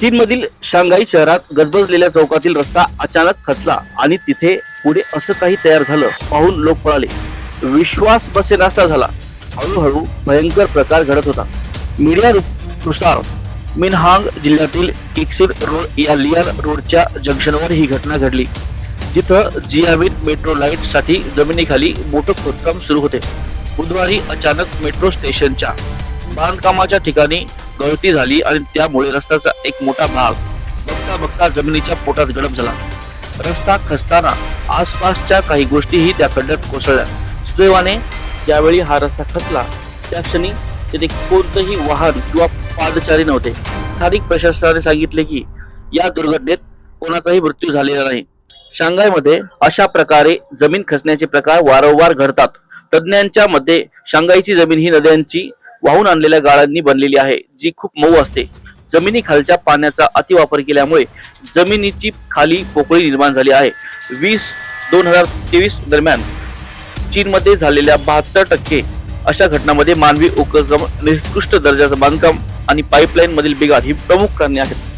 चीनमधील शांघाई शहरात गजबजलेल्या चौकातील रस्ता अचानक खचला आणि तिथे पुढे असं काही तयार झालं पाहून लोक पळाले. विश्वास बसेनासा झाला. हळूहळू भयंकर प्रकार घडत होता. मीडिया नुसार मिनहांग जिल्ह्यातील किक्सिड रोड या लियार रोडच्या जंक्शनवर ही घटना घडली. जिथं जियाविन मेट्रो लाइटसाठी जमिनीखाली मोठं खोदकाम सुरू होते. बुधवारी अचानक मेट्रो स्टेशनच्या बांधकामाच्या ठिकाणी गळती झाली आणि त्यामुळे रस्त्याचा एक मोठा भाग बघता बघता जमिनीच्या पोटात गडप झाला. रस्ता खचताना आसपासच्या काही गोष्टीही त्या खड्ड्यात कोसळल्या. सुदैवाने ज्यावेळी हा रस्ता खचला त्या क्षणी तिथे कोणतंही वाहन किंवा पादचारी नव्हते. स्थानिक प्रशासनाने सांगितले की या दुर्घटनेत कोणाचाही मृत्यू झालेला नाही. शांघायमध्ये अशा प्रकारे जमीन खचण्याचे प्रकार वारंवार घडतात. तज्ज्ञांच्या मते शांघाईची जमीन ही नद्यांची वाहून आणलेल्या गाळांनी बनलेली आहे जी खूप मऊ असते. जमिनी खालच्या पाण्याचा अतिवापर केल्यामुळे जमिनीची खाली पोकळी निर्माण झाली आहे. वीस दोन हजार तेवीस दरम्यान चीनमध्ये झालेल्या बहात्तर टक्के अशा घटनांमध्ये मानवी उपक्रम निकृष्ट दर्जाचं बांधकाम आणि पाईपलाईन मधील बिघाड ही प्रमुख कारणे आहेत.